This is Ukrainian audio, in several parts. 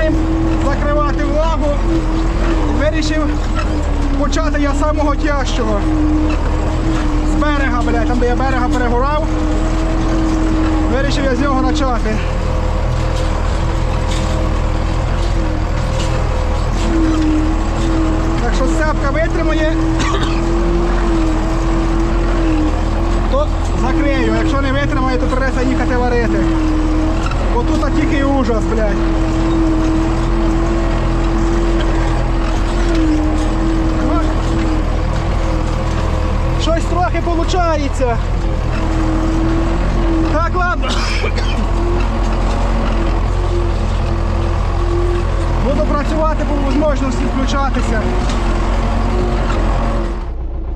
починаємо закривати влагу. Вирішив почати я самого тяжчого. З берега, блядь, там де я берега перегорав. Вирішив я з нього почати. Так що сцепка витримає, то закрию. Якщо не витримає, то придеться їхати варити. Бо тут тільки ужас, блядь. Трохи виходить. Так, ладно. Буду працювати по можливості включатися.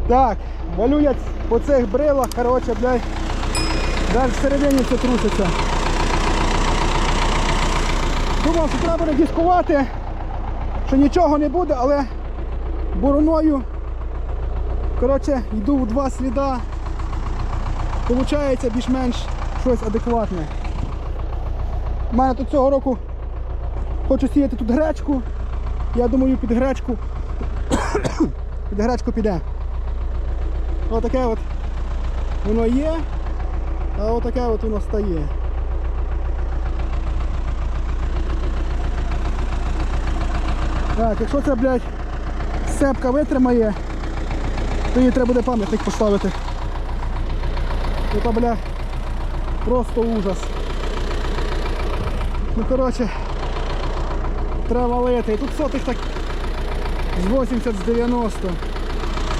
Так, валю я по цих брилах, коротше, блядь, навіть всередині все труситься. Думав, що треба дискувати, що нічого не буде, але бороною коротше, йду в два сліда. Получається більш-менш щось адекватне. У мене тут цього року хочу сіяти тут гречку. Я думаю, під гречку під гречку піде. Отаке от воно є, а отаке от воно стає. Так, якщо це, блядь, сепка витримає, то їй треба буде пам'ятник поставити. Це, бля, просто ужас. Ну коротше, треба валити. І тут сотих так з 80 з 90.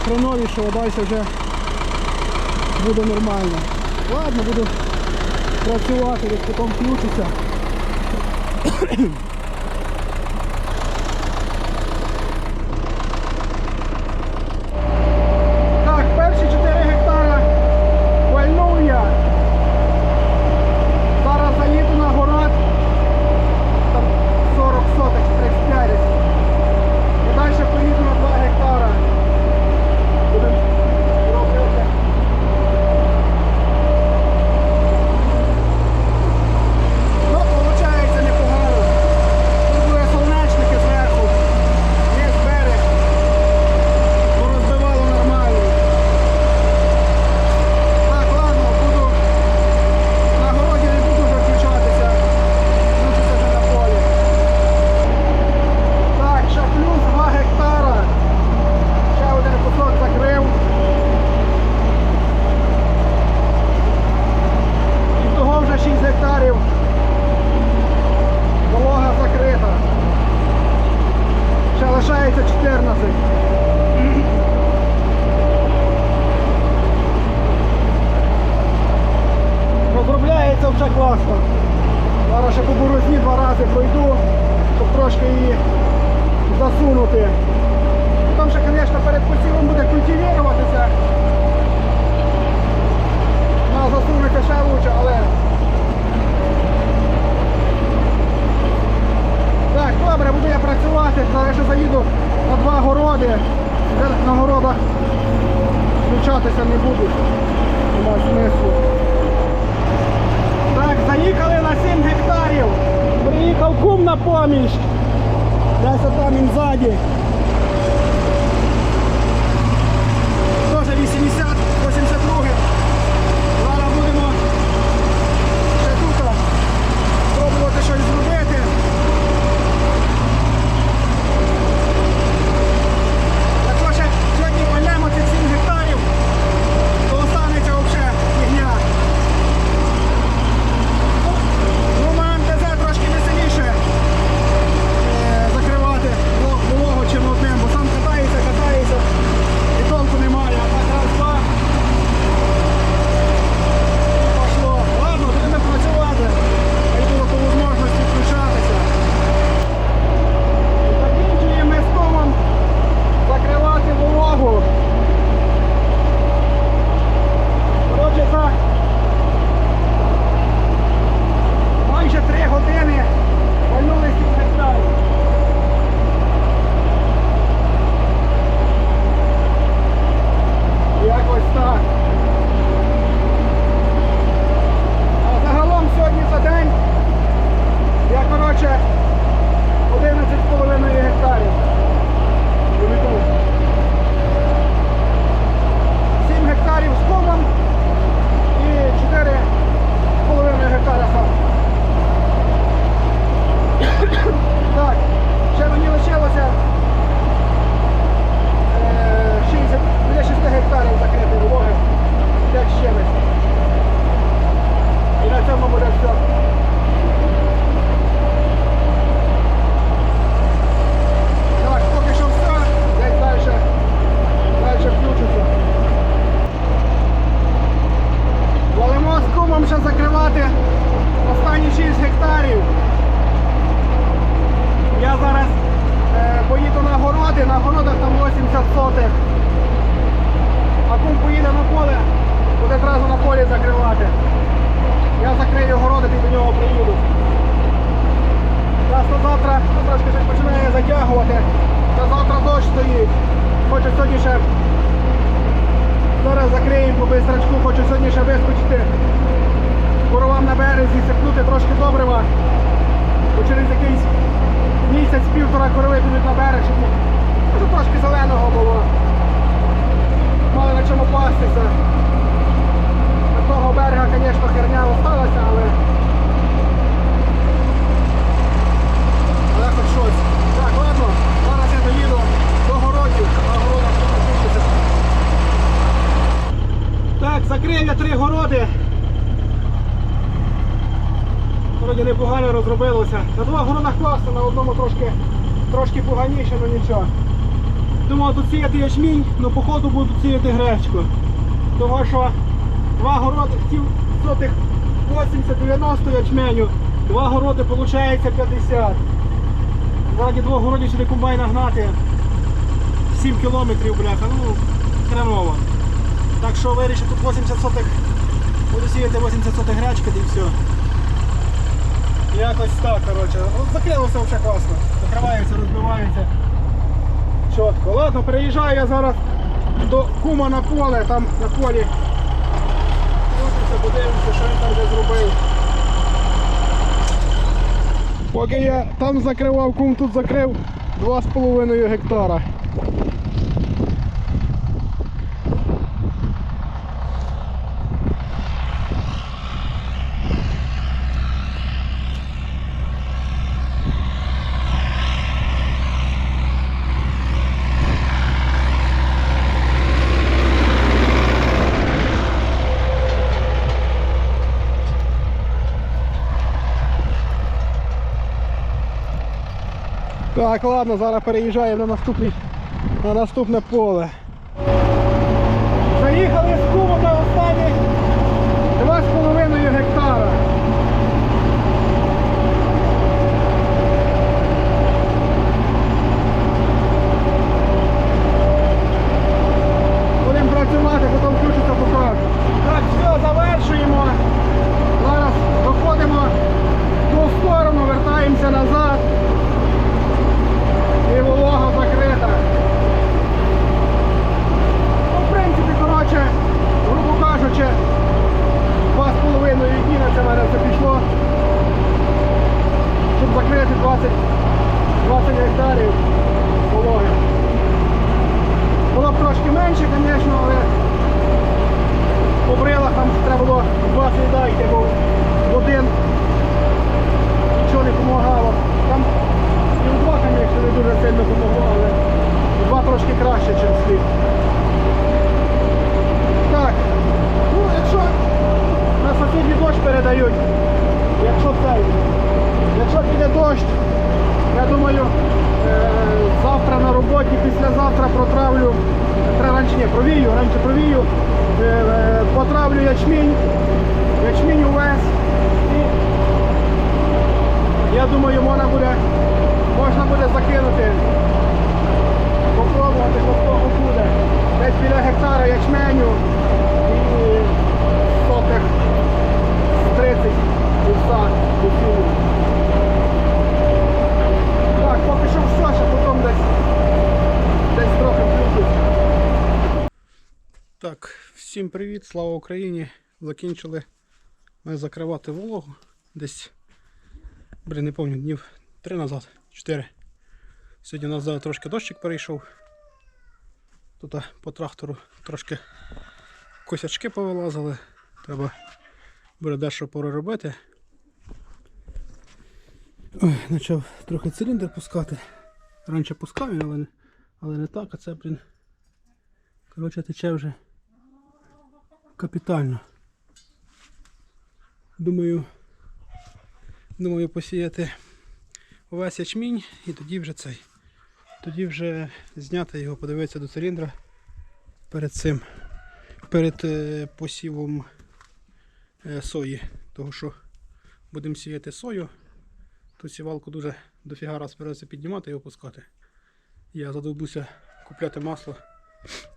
Хреновішого, далі вже буде нормально. Ладно, буду працювати, десь потім включуся. Так, перші 4 гектара вальнув я. Зараз заїду на город. Там 40 соток, 35 десь. І далі поїду на 2 гектара. Будемо робити. Ну, виходить непогано. Тут були сонечники зверху. Є берег. Порозбивало нормально. Так, ладно, буду на городі не буду вже включатися. Включуся вже на полі. Так, ще плюс 2 гектара. Ще один кусок закрив. І того вже 6 гектарів. Волога закрита. Ще лишається 14. Розробляється вже класно. Зараз ще по борозні два рази пройду, щоб трошки її засунути. Там ще, звісно, перед посівом буде культивіруватися. Вона засунеться ще лучше, але. Так, добре, буду я працювати. Зараз ще заїду на два городи. На городах включатися не буду. Нема смислу. Так, заїхали на 7 гектарів. Приїхав кум на поміч. Десь там він ззаді. Трошки добрива. Бо через якийсь місяць-півтора корови підуть на берег, щоб може, трошки зеленого було. Мали на чому пастися. Того берега, звісно, херня осталася, але. Але хоч щось. Так, ладно, зараз я доїду до городів, на городах тут. Так, закрив я три городи. Вроді непогано розробилося. На двох городах класно, на одному трошки, трошки поганіше, але нічого. Думав тут сіяти ячмінь, але походу буду сіяти гречку. Того що два городи хотів сотих 80-90 ячменю, два городи виходить 50. Заради двох городів сюди комбайн нагнати 7 кілометрів, бляха, ну, хреново. Так що вирішив тут 80 сотих, буду сіяти 80 сотих гречки і все. Якось так, коротше. Ну, Закрилося все класно. Закривається, розбивається. Чітко. Ладно, переїжджаю я зараз до кума на поле, там на полі. Крутимося, подивимося, що він там вже зробив. Поки я там закривав, кум тут закрив 2,5 гектара. Так, ладно, зараз переїжджаємо на наступний, на наступне поле. Заїхали з кумом на 2,5 гектара. Будемо працювати, потім включиться покажу. Так, все, завершуємо. Зараз виходимо в ту сторону, вертаємося назад. І волога закрита. Ну, в принципі, коротше, грубо кажучи, два з половиною дні на це в мене все пішло. Щоб закрити 20, 20 гектарів вологи. Було б трошки менше, звісно, але по брилах там треба було 20 дайте, бо один нічого не допомагало. Там і два, звісно, не дуже сильно допомогло, але два трошки краще, ніж слід. Так, ну якщо на сусідній дощ передають, якщо цей, якщо піде дощ, я думаю, е, завтра на роботі, післязавтра протравлю, треба раніше ні, провію, раніше провію, е, е, потравлю ячмінь, ячмінь увесь. І я думаю, можна буде, можна буде закинути. Попробувати, що з буде. Десь біля гектара ячменю і сотих з 30 вівса посію. Так, поки що все, ще потім десь, десь трохи включусь. Так, всім привіт, слава Україні. Закінчили ми закривати вологу десь Блін, не пам'ятаю, днів три назад, чотири. Сьогодні у нас зараз трошки дощик перейшов. Тут по трактору трошки косячки повилазили. Треба буде дещо переробити. Ой, почав трохи циліндр пускати. Раніше пускав але, але не так, а це, блін. Коротше, тече вже капітально. Думаю, Думаю посіяти увесь ячмінь і тоді вже цей. Тоді вже зняти його, подивитися до циліндра перед цим. Перед е, посівом е, сої. Того що будемо сіяти сою. Ту сівалку дуже дофіга раз придеться піднімати і опускати. Я задовбуся купляти масло,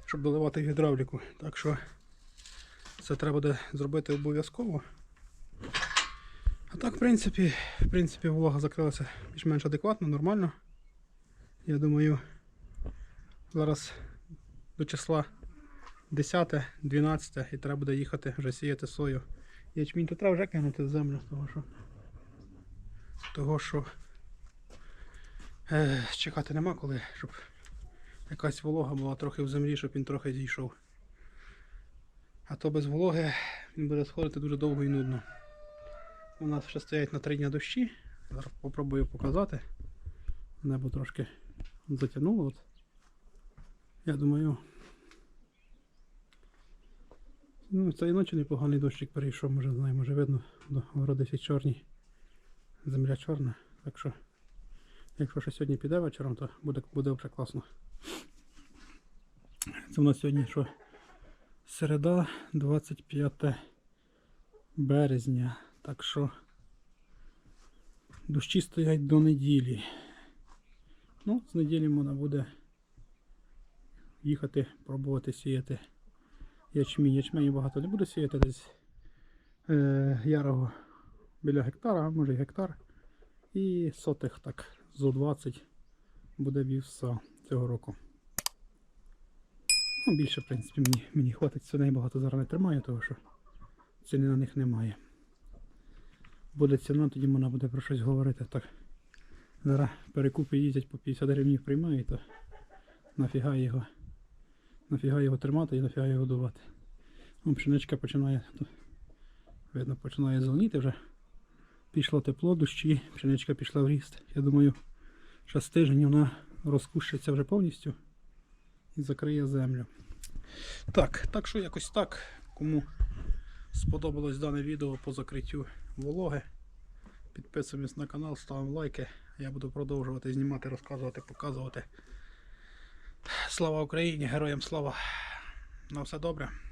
щоб доливати гідравліку. Так що це треба буде зробити обов'язково. А так, в принципі, в принципі, волога закрилася більш-менш адекватно, нормально. Я думаю, зараз до числа 10, 12 і треба буде їхати вже сіяти сою. Ячмінь то треба вже кинути землю, того що. Того що е, чекати нема коли, щоб якась волога була трохи в землі, щоб він трохи зійшов. А то без вологи він буде сходити дуже довго і нудно. У нас ще стоять на три дня дощі. Зараз попробую показати. Небо трошки затягнуло. От. Я думаю. Ну, цієї ночі непоганий дощик перейшов, може знаю, може видно, до городи чорні. Земля чорна. Так що, якщо ще сьогодні піде вечором, то буде, буде вже класно. Це у нас сьогодні що? Середа, 25 березня. Так що дощі стоять до неділі. Ну, з неділі можна буде їхати, пробувати сіяти ячмінь. Ячмені багато не буду сіяти десь е, ярого біля гектара, може й гектар. І сотих так зо 20 буде вівса цього року. Ну, більше, в принципі, мені, мені хватить. Свиней багато зараз не тримаю, тому що ціни на них немає. Буде ціна, тоді можна буде про щось говорити. Так. Зараз перекупи їздять по 50 гривень приймають, то нафіга його. Нафіга його тримати і нафіга його годувати. Ну, пшеничка починає, то, видно, починає зеленіти вже. Пішло тепло, дощі, пшеничка пішла в ріст. Я думаю, що з тиждень вона розкущиться вже повністю і закриє землю. Так, так що якось так. Кому сподобалось дане відео по закриттю вологи, підписуємось на канал, ставимо лайки. Я буду продовжувати знімати, розказувати, показувати. Слава Україні! Героям слава! На все добре!